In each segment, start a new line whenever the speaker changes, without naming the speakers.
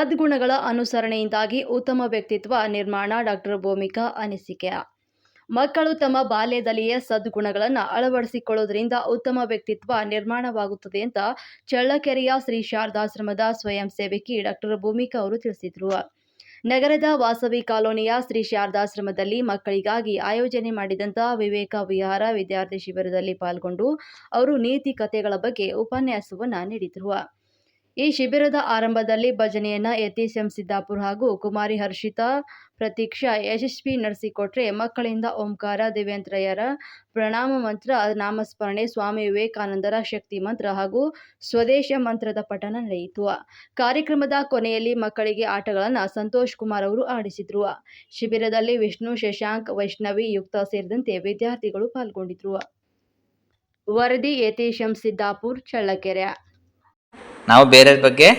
ಸದ್ಗುಣಗಳ ಅನುಸರಣೆಯಿಂದಾಗಿ ಉತ್ತಮ ವ್ಯಕ್ತಿತ್ವ ನಿರ್ಮಾಣ ಡಾಕ್ಟರ್ ಭೂಮಿಕಾ ಅನಿಸಿಕೆ. ಮಕ್ಕಳು ತಮ್ಮ ಬಾಲ್ಯದಲ್ಲಿಯೇ ಸದ್ಗುಣಗಳನ್ನು ಅಳವಡಿಸಿಕೊಳ್ಳುವುದರಿಂದ ಉತ್ತಮ ವ್ಯಕ್ತಿತ್ವ ನಿರ್ಮಾಣವಾಗುತ್ತದೆ ಅಂತ ಚಳ್ಳಕೆರೆಯ ಶ್ರೀ ಶಾರದಾಶ್ರಮದ ಸ್ವಯಂ ಸೇವಕಿ ಡಾಕ್ಟರ್ ಭೂಮಿಕಾ ಅವರು ತಿಳಿಸಿದರು. ನಗರದ ವಾಸವಿ ಕಾಲೋನಿಯ ಶ್ರೀ ಶಾರದಾಶ್ರಮದಲ್ಲಿ ಮಕ್ಕಳಿಗಾಗಿ ಆಯೋಜನೆ ಮಾಡಿದಂಥ ವಿವೇಕ ವಿಹಾರ ವಿದ್ಯಾರ್ಥಿ ಶಿಬಿರದಲ್ಲಿ ಪಾಲ್ಗೊಂಡು ಅವರು ನೀತಿ ಕಥೆಗಳ ಬಗ್ಗೆ ಉಪನ್ಯಾಸವನ್ನು ನೀಡಿದರು. ಈ ಶಿಬಿರದ ಆರಂಭದಲ್ಲಿ ಭಜನೆಯನ್ನ ಯತೀಶ್ ಸಿದ್ದಾಪುರ್ ಹಾಗೂ ಕುಮಾರಿ ಹರ್ಷಿತಾ ಪ್ರತೀಕ್ಷಾ ಯಶಸ್ವಿ ನಡೆಸಿಕೊಟ್ರೆ ಮಕ್ಕಳಿಂದ ಓಂಕಾರ ದೇವೇಂದ್ರಯ್ಯರ ಪ್ರಣಾಮ ಮಂತ್ರ, ನಾಮಸ್ಮರಣೆ, ಸ್ವಾಮಿ ವಿವೇಕಾನಂದರ ಶಕ್ತಿ ಮಂತ್ರ ಹಾಗೂ ಸ್ವದೇಶ ಮಂತ್ರದ ಪಠಣ ನಡೆಯಿತು. ಕಾರ್ಯಕ್ರಮದ ಕೊನೆಯಲ್ಲಿ ಮಕ್ಕಳಿಗೆ ಆಟಗಳನ್ನು ಸಂತೋಷ್ ಕುಮಾರ್ ಅವರು ಆಡಿಸಿದ್ರು. ಶಿಬಿರದಲ್ಲಿ ವಿಷ್ಣು, ಶಶಾಂಕ್, ವೈಷ್ಣವಿ, ಯುಕ್ತ ಸೇರಿದಂತೆ ವಿದ್ಯಾರ್ಥಿಗಳು ಪಾಲ್ಗೊಂಡಿದ್ರು. ವರದಿ ಯತೀಶ್ ಸಿದ್ದಾಪುರ್ ಚಳ್ಳಕೆರೆ.
ನಾವು ಬೇರೆಯವ್ರ ಬಗ್ಗೆ?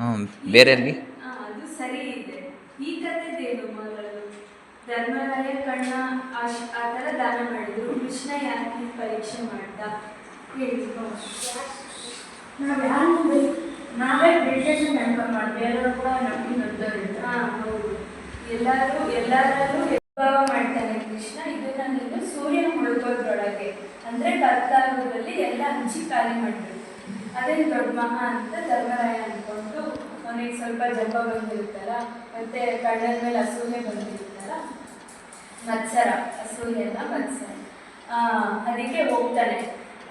ಹ್ಞೂ ಬೇರೆಯವ್ರಿಗೆ?
ಆ, ಅದು ಸರಿ ಇದೆ. ಈ ಕಥೆದೇನು ಮಗಳು? ಧರ್ಮರಾಯ ಕಣ್ಣ ಆ ಶ್- ಆ ಥರ ದಾನ ಮಾಡಿದ್ರು. ಕೃಷ್ಣ ಯಾಕೆ ಪರೀಕ್ಷೆ ಮಾಡ್ದ?
ನಾವು ನೆನಪು ಮಾಡಿ. ಬೇರೆಯವರು ಕೂಡ ನಮಗೆ ದೊಡ್ಡವರಿದ್ದಾರೆ
ಹಾ ಹೌದು. ಎಲ್ಲರೂ ಎಲ್ಲರಲ್ಲೂ ಮಾಡ್ತಾನೆ ಕೃಷ್ಣ. ಇದನ್ನ ನೀನು ಸೂರ್ಯನ ಮುಳುಗೋದ್ರೊಳಗೆ. ಅಂದ್ರೆ ಕತ್ತಾಗೋದ್ರಲ್ಲಿ ಎಲ್ಲ ಹಂಚಿ ಖಾಲಿ ಮಾಡಬೇಕು. ಅದೇ ದೊಡ್ಡ ಮಹಾ ಅಂತ ಧರ್ಮರಾಯ ಅಂದ್ಕೊಂಡು ಅವನಿಗೆ ಸ್ವಲ್ಪ ಜಪ ಬಂದಿರ್ತಾರ, ಮತ್ತೆ ಕಣ್ಣದ ಮೇಲೆ ಅಸೂಯೆ ಬಂದಿರ್ತಾರ. ಮತ್ಸರ, ಅಸೂಯೆ ಅಲ್ಲ ಮತ್ಸರ. ಅದಕ್ಕೆ ಹೋಗ್ತಾನೆ.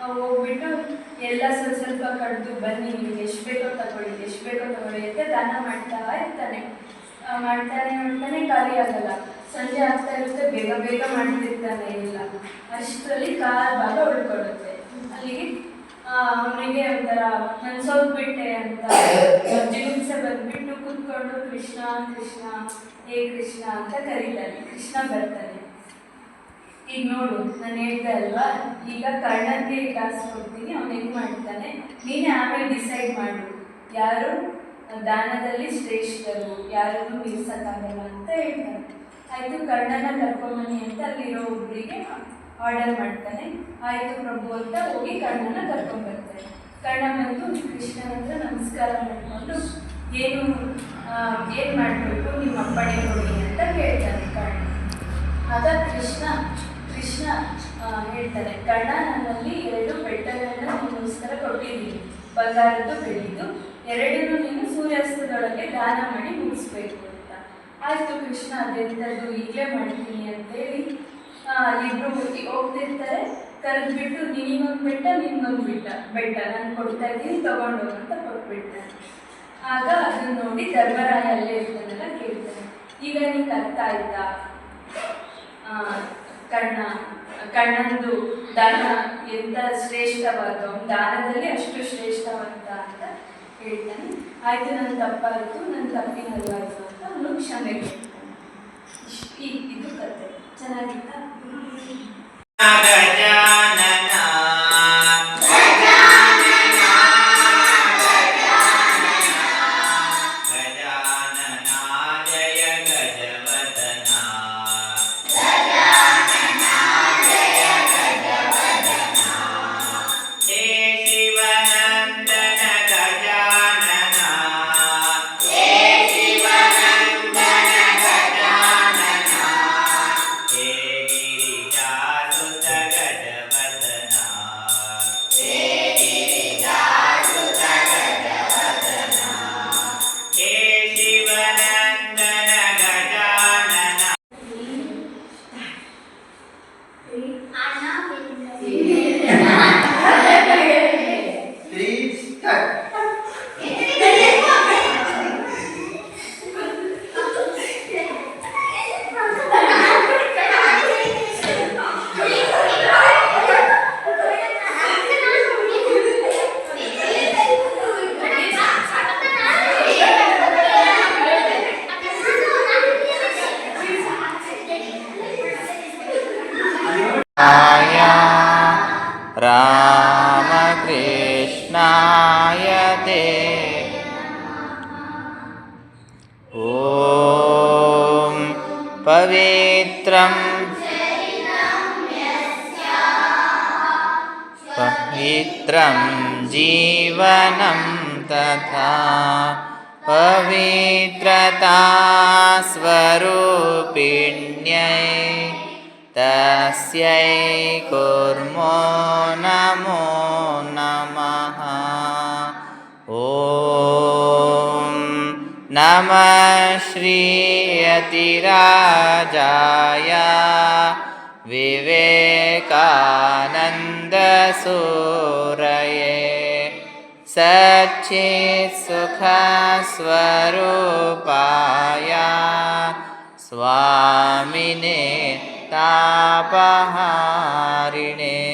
ಹೋಗ್ಬಿಟ್ಟು ಎಲ್ಲ ಸ್ವಲ್ಪ ಸ್ವಲ್ಪ ಕಡ್ದು, ಬನ್ನಿ ಎಷ್ಟು ಬೇಕೋ ತಗೊಳ್ಳಿ, ಎಷ್ಟು ಬೇಕೋ ತಗೊಳ್ಳಿ ಅಂತ ದಾನ ಮಾಡ್ತಾ ಇರ್ತಾನೆ. ಮಾಡ್ತಾನೆ ಮಾಡ್ತಾನೆ ಖಾಲಿ ಆಗಲ್ಲ. ಸಂಜೆ ಆಗ್ತಾ ಇರುತ್ತೆ, ಬೇಗ ಬೇಗ ಮಾಡ್ತಿರ್ತಾನೆ ಇಲ್ಲ. ಅಷ್ಟರಲ್ಲಿ ಕಾಲ್ ಭಾಗ ಉಳ್ಕೊಡುತ್ತೆ ಅಲ್ಲಿಗೆ ಅವನಿಗೆ ಒಂಥರ ನಾನು ಅಂತ. ಜಿಗುಪ್ಸೆ ಬಂದ್ಬಿಟ್ಟು ಕೂತ್ಕೊಂಡು ಕೃಷ್ಣ ಕೃಷ್ಣ, ಹೇ ಕೃಷ್ಣ ಅಂತ ಕರೀತಾನೆ. ಕೃಷ್ಣ ಬರ್ತಾನೆ. ಈಗ ನೋಡು, ನಾನು ಹೇಳ್ದೆ ಅಲ್ವಾ? ಈಗ ಕರ್ಣಕ್ಕೆ ಕ್ಲಾಸ್ ಕೊಡ್ತೀನಿ, ಅವನು ಹೆಂಗ್ ಮಾಡ್ತಾನೆ? ನೀನೇ ಆಮೇಲೆ ಡಿಸೈಡ್ ಮಾಡು. ಯಾರು? ದಾನದಲ್ಲಿ ಶ್ರೇಷ್ಠರು, ಯಾರನ್ನು ಮೀರ್ಸಕ್ಕಾಗಲ್ಲ ಅಂತ ಹೇಳ್ತಾನೆ. ಆಯ್ತು, ಕರ್ಣನ ಕರ್ಕೊಂಬನ್ನಿ ಅಂತ ಅಲ್ಲಿರೋ ಒಬ್ಬರಿಗೆ ಆರ್ಡರ್ ಮಾಡ್ತಾನೆ. ಆಯಿತು, ಪ್ರಭು ಅಂತ ಹೋಗಿ ಕರ್ಣನ ಕರ್ಕೊಂಬರ್ತಾನೆ ಕರ್ಣ ಬಂದು ಕೃಷ್ಣನ ಹತ್ರ ನಮಸ್ಕಾರ ಮಾಡಿಕೊಂಡು, ಏನು ಏನು ಮಾಡಬೇಕು ನಿಮ್ಮ ಅಪ್ಪಣೆ ಕೊಡಿ ಅಂತ ಕೇಳ್ತಾನೆ ಕರ್ಣ. ಆಗ ಕೃಷ್ಣ ಕೃಷ್ಣ ಹೇಳ್ತಾನೆ, ಕರ್ಣ, ನನ್ನಲ್ಲಿ ಎರಡು ಬೆಟ್ಟಗಳನ್ನು ನಿಮಗೋಸ್ಕರ ಕೊಟ್ಟಿದ್ದೀನಿ. ಬಂಗಾರದ್ದು ಬೆಳ್ಳಿದ್ದು. ಎರಡನ್ನೂ ನೀನು ಸೂರ್ಯಾಸ್ತದೊಳಗೆ ದಾನ ಮಾಡಿ ಮುಗಿಸ್ಬೇಕು. ಆಯ್ತು ಕೃಷ್ಣ ಅದೆಂಥದ್ದು ಈಗಲೇ ಮಾಡ್ತೀನಿ ಅಂತೇಳಿ ಹೋಗಿ ಹೋಗ್ತಿರ್ತಾರೆ. ಕರೆದ್ಬಿಟ್ಟು ನಿನಗೊಂದು ಬೆಟ್ಟ ನಿನ್ಗೊಂದು ಬೆಟ್ಟ ಬೆಟ್ಟ ನಾನು ಕೊಡ್ತಾ ಇದ್ದೀನಿ ತಗೊಂಡೋಗು ಅಂತ ಕೊಟ್ಬಿಡ್ತಾರೆ. ಆಗ ಅದನ್ನ ನೋಡಿ ಧರ್ಮರಾಯ ಅಲ್ಲೇ ಇರ್ತದೆಲ್ಲ ಕೇಳ್ತಾರೆ ಈಗ ನಿಂಗೆ ಅರ್ಥ ಆಯ್ತಾ? ಆ, ಕರ್ಣ ಕಣ್ಣಂದು ದಾನ ಎಂತ ಶ್ರೇಷ್ಠವಾದ ದಾನದಲ್ಲಿ ಅಷ್ಟು ಶ್ರೇಷ್ಠವಂತ ಅಂತ ಹೇಳ್ತಾನೆ ಆಯ್ತು ನನ್ನ ತಪ್ಪಾಯಿತು ನನ್ನ ಆಯಿತು ಅಂತ ಅವನು ಕ್ಷಮೆ ಕೇಳ್ತಾನೆ. ಇಷ್ಟು ಇದು ಕತೆ ಚೆನ್ನಾಗಿತ್ತಾ?
रामकृष्णाय ते ॐ पवित्रं पवित्रं जीवनं तथा पवित्रता स्वरूपिण्यै तस्यै कुर्मो नमो नमः। ॐ नमः श्रीयतिराजाय विवेकानन्दसूरये सच्चित्सुखस्वरूपाय स्वामिने तापहारिणे।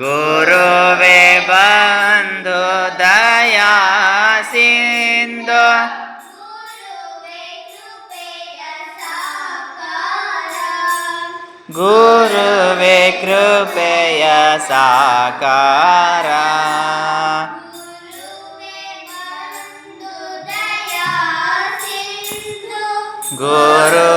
गुरुवे
बन्धु दया सिन्धु
गुरुवे कृपया साकारा Guru